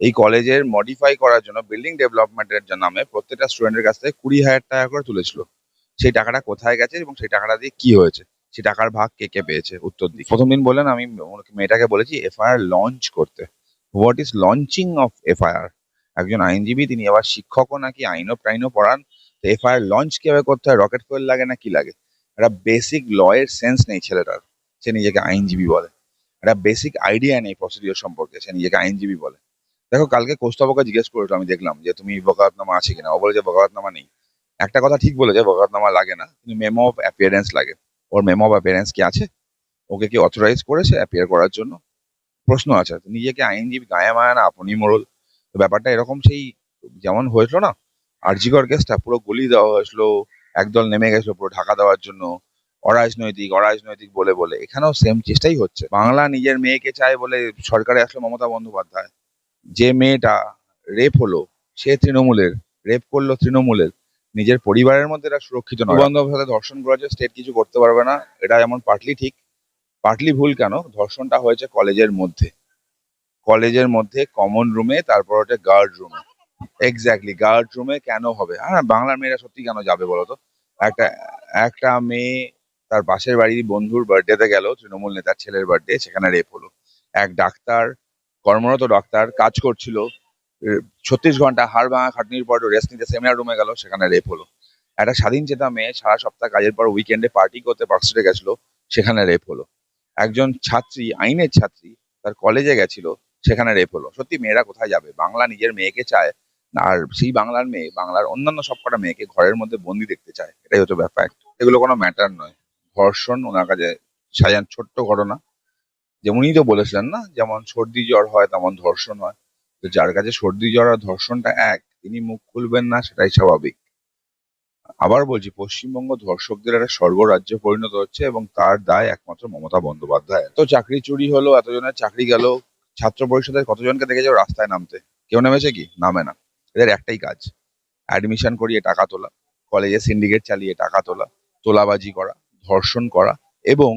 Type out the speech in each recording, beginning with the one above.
এই কলেজের মডিফাই করার জন্য বিল্ডিং ডেভেলপমেন্টের নামে প্রত্যেকটা স্টুডেন্টের কাছ থেকে কুড়ি হাজার টাকা করে তুলেছিল। সেই টাকাটা কোথায় গেছে এবং সেই টাকাটা দিয়ে কি হয়েছে? সেই টাকার ভাগ কে কে পেয়েছে? উত্তর দিক। প্রথম দিন বললেন, আমি মেয়েটাকে বলেছি এফআইআর লঞ্চ করতে। What is launching of FIR একজন আইনজীবী, তিনি আবার শিক্ষকও নাকি, আইনও প্রাইনও পড়ান। তো এফআইআর লঞ্চ কীভাবে করতে হয় রকেট ফুয়েল লাগে না কি লাগে? একটা বেসিক ল এর সেন্স নেই ছেলেটার, সে নিজেকে আইনজীবী বলে। একটা বেসিক আইডিয়া নেই প্রসিডিওর সম্পর্কে, সে নিজেকে আইনজীবী বলে। দেখো, কালকে কোস্তবকে জিজ্ঞেস করেছ, আমি দেখলাম যে তুমি বকাতনামা আছে কিনা। ও বলে যে বকাতনামা নেই। একটা কথা ঠিক বলে যে বকাতনামা লাগে না, কিন্তু মেমো অফ অ্যাপিয়ারেন্স লাগে। ওর মেমো অফ অ্যাপিয়ারেন্স কি আছে? ওকে কি অথরাইজ করেছে অ্যাপিয়ার করার জন্য? প্রশ্ন আছে। নিজেকে আইনজীবী গায়ে মায়া না, আপনি মোড়ল তো ব্যাপারটা এরকম সেই যেমন হয়েছিল না আরজিকর কেসটা পুরো গলি দেওয়া হয়েছিল, একদল নেমে গেছিল পুরো ঢাকা দেওয়ার জন্য, অরাজনৈতিক অরাজনৈতিক বলে বলে। এখানেও সেম চেষ্টাই হচ্ছে। বাংলা নিজের মেয়েকে চায় বলে সরকারে আসলো মমতা বন্দ্যোপাধ্যায়। যে মেয়েটা রেপ হলো, সে তৃণমূলের রেপ করল তৃণমূলের, নিজের পরিবারের মধ্যে এটা সুরক্ষিত নয়। সাথে ধর্ষণ করেছে স্টেট কিছু করতে পারবে না। এটা যেমন পার্টলি ঠিক পার্টলি ভুল কেন? ধর্ষণটা হয়েছে কলেজের মধ্যে। কলেজের মধ্যে কমন রুমে তারপর ওটা গার্ড রুমে এক্স্যাক্টলি গার্ড রুমে কেন হবে? হ্যাঁ বাংলার মেয়েরা সত্যি কেন যাবে বলতো একটা একটা মেয়ে তার পাশের বাড়ির বন্ধুর বার্থডেতে গেল, তৃণমূল নেতার ছেলের বার্থডে সেখানে রেপ হলো। এক ডাক্তার কর্মরত ডাক্তার কাজ করছিল ছত্রিশ ঘণ্টা হাড় ভাঙা খাটনির পর রেস্ট নিতে সেমিনার রুমে গেল, সেখানে রেপ হলো। একটা স্বাধীন চেতা মেয়ে সারা সপ্তাহ কাজের পর উইকেন্ডে পার্টি করতে পার্কস্ট্রিটে গেছিল, সেখানে রেপ হলো। একজন ছাত্রী, আইনের ছাত্রী, তার কলেজে গেছিল, সেখানে রেপ হলো। সত্যি মেয়েরা কোথায় যাবে? বাংলা নিজের মেয়েকে চায়, আর সেই বাংলার মেয়ে, বাংলার অন্যান্য সবকটা মেয়েকে ঘরের মধ্যে বন্দি দেখতে চায়। এটাই হচ্ছে ব্যাপার। এগুলো কোনো ম্যাটার নয়। ধর্ষণ ওনার কাছে, সাজান ছোট্ট ঘটনা। যেমনই তো বলেছিলেন না, যেমন সর্দি জ্বর হয় তেমন ধর্ষণ হয়। তো যার কাছে সর্দি জ্বর আর ধর্ষণটা এক, তিনি মুখ খুলবেন না, সেটাই স্বাভাবিক। আবার বলছি, পশ্চিমবঙ্গ ধর্ষকদের একটা স্বর্গরাজ্যে পরিণত হচ্ছে এবং তার দায় একমাত্র মমতা বন্দ্যোপাধ্যায় তো চাকরি চুরি হলো, এতজনের চাকরি গেল, ছাত্র পরিষদের কতজনকে দেখেছ রাস্তায় নামতে? কেউ নেমেছে কি? নামে না। এদের একটাই কাজ অ্যাডমিশন করিয়ে টাকা তোলা কলেজে সিন্ডিকেট চালিয়ে টাকা তোলা, তোলাবাজি করা, ধর্ষণ করা এবং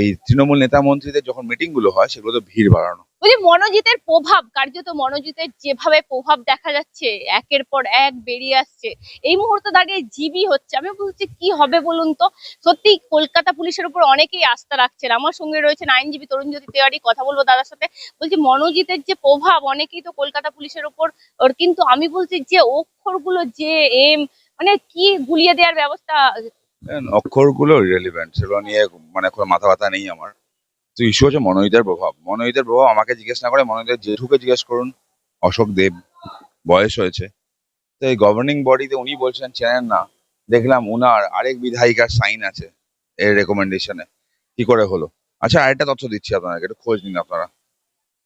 এই তৃণমূল নেতা মন্ত্রীদের যখন মিটিংগুলো হয়, সেগুলোতে ভিড় বাড়ানো। মনোজিতের প্রভাব, কার্যত মনোজিতের যেভাবে প্রভাব দেখা যাচ্ছে, একের পর এক বেরিয়ে আসছে, এই মুহূর্তে দাঁড়িয়ে জিবি হচ্ছে। আমি বলছি, কি হবে বলুন তো? সত্যি কলকাতা পুলিশের উপর অনেকেই আস্থা রাখছেন। আমার সঙ্গে রয়েছেন আইনজীবী তরুণজ্যোতি তেওয়ারি, কথা বলব দাদার সাথে। বলছি, মনোজিতের যে প্রভাব, অনেকেই তো কলকাতা পুলিশের উপর কিন্তু আমি বলছি যে অক্ষরগুলো যে এম মানে কি গুলিয়ে দেওয়ার ব্যবস্থা অক্ষরগুলো রিলেভেন্ট সেগুলো নিয়ে মানে কোনো মাথা ব্যথা নেই আমার। তো ইস্যু হচ্ছে মনোহিতের প্রভাব। মনোহিতের প্রভাব আমাকে জিজ্ঞেস না করে মনোহিতের জেঠুকে জিজ্ঞেস করুন, অশোক দেব, বয়স হয়েছে। তো এই গভর্নিং বডিতে উনি বলছেন চেনেন না, দেখলাম উনার আরেক বিধায়িকার সাইন আছে এর রেকমেন্ডেশনে কি করে হলো? আচ্ছা আরেকটা তথ্য দিচ্ছি আপনাকে একটু খোঁজ নিন আপনারা।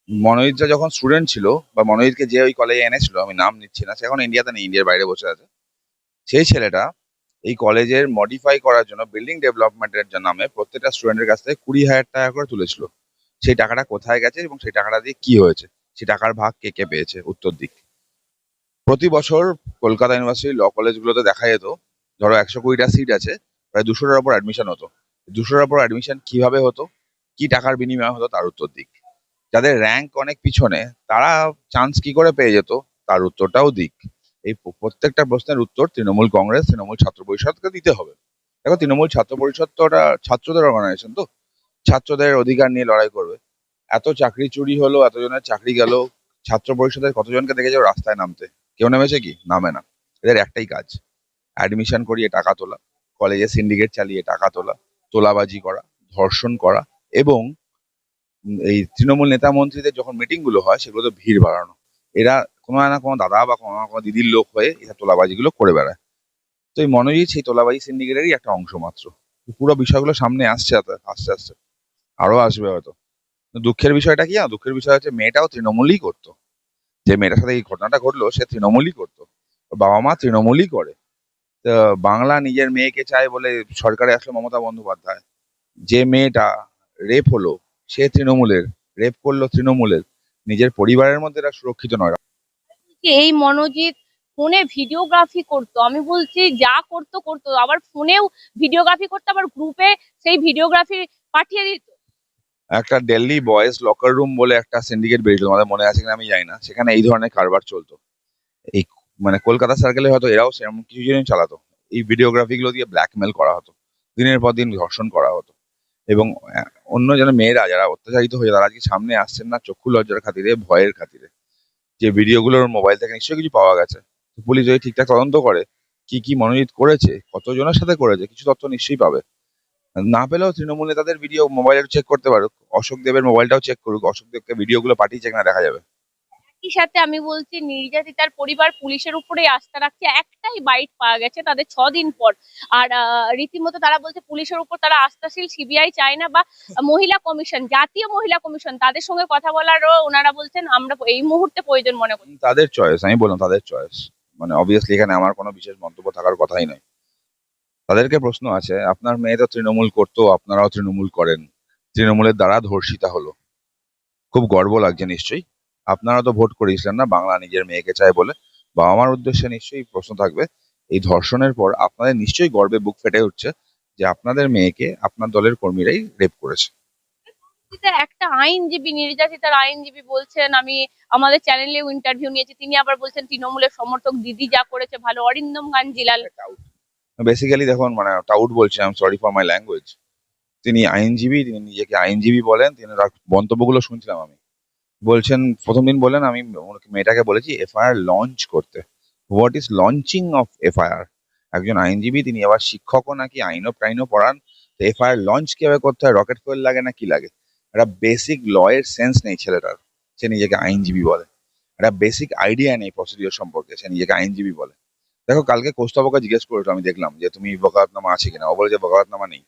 মনোহিতরা যখন স্টুডেন্ট ছিল, বা মনোহিতকে যে ওই কলেজে এনেছিল, আমি নাম নিচ্ছি না, সে এখন ইন্ডিয়াতে নেই ইন্ডিয়ার বাইরে বসে আছে। সেই ছেলেটা এই কলেজের মডিফাই করার জন্য বিল্ডিং ডেভেলপমেন্টের নামে প্রত্যেকটা স্টুডেন্টের কাছ থেকে কুড়ি হাজার টাকা করে তুলেছিল। সেই টাকাটা কোথায় গেছে এবং সেই টাকাটা দিয়ে কি হয়েছে? সেই টাকার ভাগ কে কে পেয়েছে? উত্তর দিক। প্রতি বছর কলকাতা ইউনিভার্সিটি ল কলেজগুলোতে দেখা যেত, ধরো একশো কুড়িটা সিট আছে, প্রায় দুশোটার উপর অ্যাডমিশন হতো। দুশোটার উপর অ্যাডমিশন কীভাবে হতো? কি টাকার বিনিময়ে হতো? তার উত্তর দিক। যাদের র্যাঙ্ক অনেক পিছনে, তারা চান্স কি করে পেয়ে যেত? তার উত্তরটাও দিক। এই প্রত্যেকটা প্রশ্নের উত্তর তৃণমূল কংগ্রেস, তৃণমূল ছাত্র পরিষদকে দিতে হবে। দেখো, তৃণমূল ছাত্র পরিষদ তো ওটা ছাত্রদের অর্গানাইজেশন তো। ছাত্রদের অধিকার নিয়ে লড়াই করবে। এত চাকরি চুরি হলো, এতজনের চাকরি গেল, ছাত্র পরিষদের কতজনকে দেখেছ রাস্তায় নামতে? কেউ নেমেছে কি? নামে না। এদের একটাই কাজ। অ্যাডমিশন করিয়ে টাকা তোলা কলেজে সিন্ডিকেট চালিয়ে টাকা তোলা, তোলাবাজি করা, ধর্ষণ করা এবং এই তৃণমূল নেতা মন্ত্রীদের যখন মিটিংগুলো হয়, সেগুলোতে ভিড় বাড়ানো। এরা কোনো না কোনো দাদা বা কোনো না কোনো দিদির লোক হয়ে এসব তোলাবাজিগুলো করে বেড়ায়। তো এই মনোজিৎ সেই তোলাবাজি সিন্ডিকেটেরই একটা অংশ মাত্র। পুরো বিষয়গুলো সামনে আসছে আস্তে- আস্তে আস্তে আরও আসবে হয়তো। দুঃখের বিষয়টা কি দুঃখের বিষয় হচ্ছে মেয়েটাও তৃণমূলই করতো। যে মেয়েটার সাথে এই ঘটনাটা ঘটলো, সে তৃণমূলই করতো। বাবা মা তৃণমূলই করে। তো বাংলা নিজের মেয়েকে চায় বলে সরকারে আসলো মমতা বন্দ্যোপাধ্যায়। যে মেয়েটা রেপ হলো, সে তৃণমূলের, রেপ করল তৃণমূলের। নিজের পরিবারের মধ্যে এটা সুরক্ষিত নয়। যে এই মনোজিৎ ফোনে ভিডিওগ্রাফি করতো। আমি বলছি, যা করতো করতো। আবার ফোনেও ভিডিওগ্রাফি করতো, আবার গ্রুপে সেই ভিডিওগ্রাফি পাঠিয়ে দিত। একটা দিল্লি বয়েজ লকার রুম বলে একটা সিন্ডিকেট বেরিয়েছিল, আমাদের মনে আছে কিনা আমি জানি না। সেখানে এই ধরনের কারবার চলতো। এই মানে কলকাতা সার্কেলে হয়তো এরাও সেরকম কিছু জিনিস চালাতো। এই ভিডিওগ্রাফি গুলো দিয়ে ব্ল্যাকমেল করা হতো। দিনের পর দিন ধর্ষণ করা হতো। এবং অন্য যেন মেয়েরা, যারা অত্যাচারিত হয়ে তারা আজকে সামনে আসছেন না, চক্ষু লজ্জার খাতিরে, ভয়ের খাতিরে। যে ভিডিওগুলোর মোবাইল থেকে নিশ্চয়ই কিছু পাওয়া গেছে। পুলিশ যদি ঠিকঠাক তদন্ত করে, কি কি মনোনীত করেছে, কতজনের সাথে করেছে, কিছু তথ্য নিশ্চয়ই পাবে। না পেলেও তৃণমূল নেতাদের ভিডিও মোবাইলে চেক করতে পারুক। অশোক দেবের মোবাইলটাও চেক করুক। অশোক দেবকে ভিডিওগুলো পাঠিয়েছে কিনা দেখা যাবে। একই সাথে আমি বলছি নির্যাতিতার পরিবার পুলিশের উপরেই আস্থা রাখছে। একটাই বাইট পাওয়া গেছে তাদের ছ দিন পর। আর রীতিমতো তারা বলছে, পুলিশের উপর তারা আস্থাশীল সিবিআই চায় না বা মহিলা কমিশন, জাতীয় মহিলা কমিশন, তাদের সঙ্গে কথা বলারও ওনারা বলছেন, আমরা এই মুহূর্তে প্রয়োজন মনে করি। তাদের চয়েস আমি বললাম তাদের চয়েস মানে অবভিয়াসলি এখানে আমার কোনো বিশেষ মন্তব্য থাকার কথাই নয়। তাদেরকে প্রশ্ন আছে, আপনার মেয়ে তো তৃণমূল করতো, আপনারাও তৃণমূল করেন। তৃণমূলের দ্বারা ধর্ষিতা হলো। খুব গর্ব লাগছে নিশ্চয়ই। আপনারা তো ভোট করেছিলেন না বাংলা নিজের মেয়েকে চায় বলে। বাবা মার উদ্দেশ্যে নিশ্চয়ই প্রশ্ন থাকবে এই ধর্ষণের পর আপনাদের নিশ্চয়ই গর্বে বুক ফেটে উঠছে যে আপনাদের মেয়েকে আপনার দলের কর্মীরাই রেপ করেছে। একটা আইনজীবী নির্যাতিতার আইনজীবী বলছেন আমি আমাদের চ্যানেলেও ইন্টারভিউ নিয়েছি তিনি আবার বলছেন তৃণমূলের সমর্থক দিদি যা করেছে ভালো অরিন্দম গান গাঞ্জিলাল বেসিক্যালি দেখুন মানে টাউট বলছি I am sorry for my language তিনি আইনজীবী তিনি নিজেকে আইনজীবী বলেন তিনি তার মন্তব্যগুলো শুনছিলাম আমি। বলছেন, প্রথম দিন বললেন, আমি মেয়েটাকে বলেছি, এফআইআর লঞ্চ করতে। What is launching of FIR? একজন আইনজীবী, তিনি আবার শিক্ষকও নাকি, আইনও টাইনও পড়ান, তো এফআইআর লঞ্চ কীভাবে করতে হয় রকেট ফুয়েল লাগে না কি লাগে? একটা বেসিক লয়ের সেন্স নেই ছেলেটার, সে নিজেকে আইনজীবী বলে। একটা বেসিক আইডিয়া নেই প্রসিডিওর সম্পর্কে, সে নিজেকে আইনজীবী বলে। দেখো, কালকে কৌস্তবকে জিজ্ঞেস করেছ, আমি দেখলাম যে, তুমি বকাতনামা আছে কিনা? ও বলে যে, বকাতনামা নেই।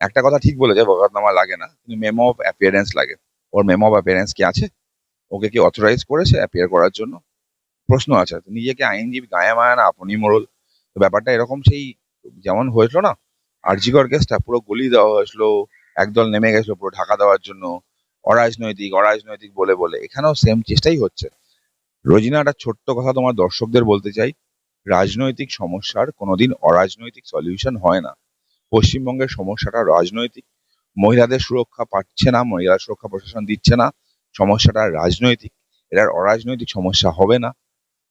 একটা কথা ঠিক বলেছে, বকাতনামা লাগে না, কিন্তু মেমো অফ অ্যাপিয়ারেন্স লাগে। ওর মেমো অফ অ্যাপিয়ারেন্স কি আছে? ওকে কি অথরাইজ করেছে অ্যাপিয়ার করার জন্য? প্রশ্ন আছে নিজেকে আইনজীবী গায়ে মায়া না আপনি মোড়ল তো ব্যাপারটা এরকম সেই যেমন হয়েছিল না, আরজিকর কেসটা পুরো গলি দেওয়া হয়েছিল, একদল নেমে গেছিল পুরো ঢাকা দেওয়ার জন্য, অরাজনৈতিক অরাজনৈতিক বলে বলে। এখানেও সেম চেষ্টাই হচ্ছে। রোজিনা, একটা ছোট্ট কথা তোমার দর্শকদের বলতে চাই, রাজনৈতিক সমস্যার কোনোদিন অরাজনৈতিক সলিউশন হয় না। পশ্চিমবঙ্গের সমস্যাটা রাজনৈতিক। মহিলাদের সুরক্ষা পাচ্ছে না মহিলা সুরক্ষা প্রশাসন দিচ্ছে না। সমস্যাটা রাজনৈতিক। এটার অরাজনৈতিক সমস্যা হবে না।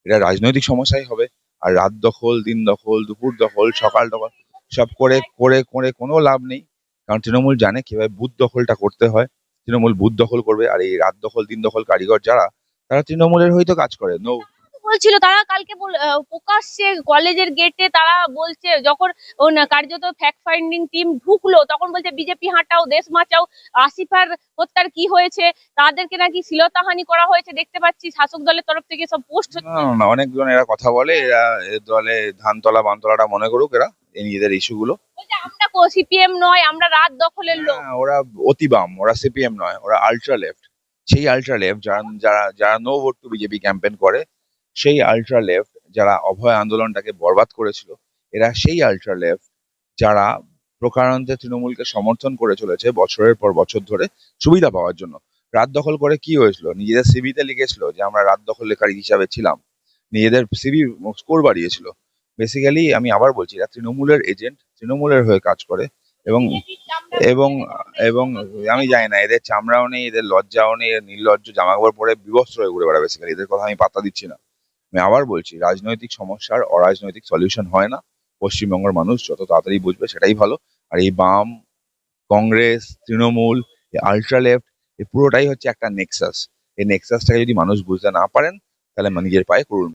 এটা রাজনৈতিক সমস্যাই হবে। আর রাত দখল, দিন দখল, দুপুর দখল, সকাল দখল, সব করে করে করে কোনো লাভ নেই। কারণ তৃণমূল জানে কীভাবে বুথ দখলটা করতে হয়। তৃণমূল বুথ দখল করবে। আর এই রাত দখল, দিন দখল কারিগর যারা, তারা তৃণমূলের হয়তো কাজ করে। নো বলছিল তারা কালকে প্রকাশ্যে কলেজের গেটে তারা বলছে যখন কার্যত ফ্যাক্ট ফাইন্ডিং টিম ঢুকলো তখন বলছে বিজেপি হাঁটাও দেশ বাঁচাও আসিফার হত্যার কি হয়েছে তাদেরকে নাকি শ্লীলতাহানি করা হয়েছে দেখতে পাচ্ছি শাসক দলের তরফ থেকে সব পোস্ট না অনেকজন এরা কথা বলে এরা দলে ধানতলা বানতলাটা মনে করুক এরা নিজেদের ইস্যু গুলো। আমরা সিপিএম নয় আমরা রাত দখলের লোক। হ্যাঁ, ওরা অতি বাম ওরা সিপিএম নয় ওরা আলট্রা লেফট সেই আলট্রা লেফট যারা যারা যারা no vote to BJP campaign করে সেই আলট্রা লেফট যারা অভয় আন্দোলনটাকে বরবাদ করেছিল, এরা সেই আলট্রা লেফট যারা প্রকারান্তে তৃণমূলকে সমর্থন করে চলেছে বছরের পর বছর ধরে সুবিধা পাওয়ার জন্য। রাত দখল করে কি হয়েছিল? নিজেদের সিবিতে লিখেছিল যে, আমরা রাত দখলকারী হিসাবে ছিলাম। নিজেদের সিবি স্কোর বাড়িয়েছিল। বেসিক্যালি আমি আবার বলছি, এরা তৃণমূলের এজেন্ট তৃণমূলের হয়ে কাজ করে এবং এবং এবং আমি জানি না, এদের চামড়াও নেই, এদের লজ্জাও নেই নির্লজ্জ জামা কাপড় পরে বিবস্ত্র হয়ে ঘুরে বেড়াবে বেসিক্যালি এদের কথা আমি পাত্তা দিচ্ছি না। আমি আবার বলছি, রাজনৈতিক সমস্যার অরাজনৈতিক সলিউশন হয় না। পশ্চিমবঙ্গের মানুষ যত তাড়াতাড়ি বুঝবে সেটাই ভালো। আর এই বাম, কংগ্রেস, তৃণমূল আলট্রা লেফট এই পুরোটাই হচ্ছে একটা নেক্সাস এই নেক্সাসটাকে যদি মানুষ বুঝতে না পারেন, তাহলে নিজের পায়ে করুন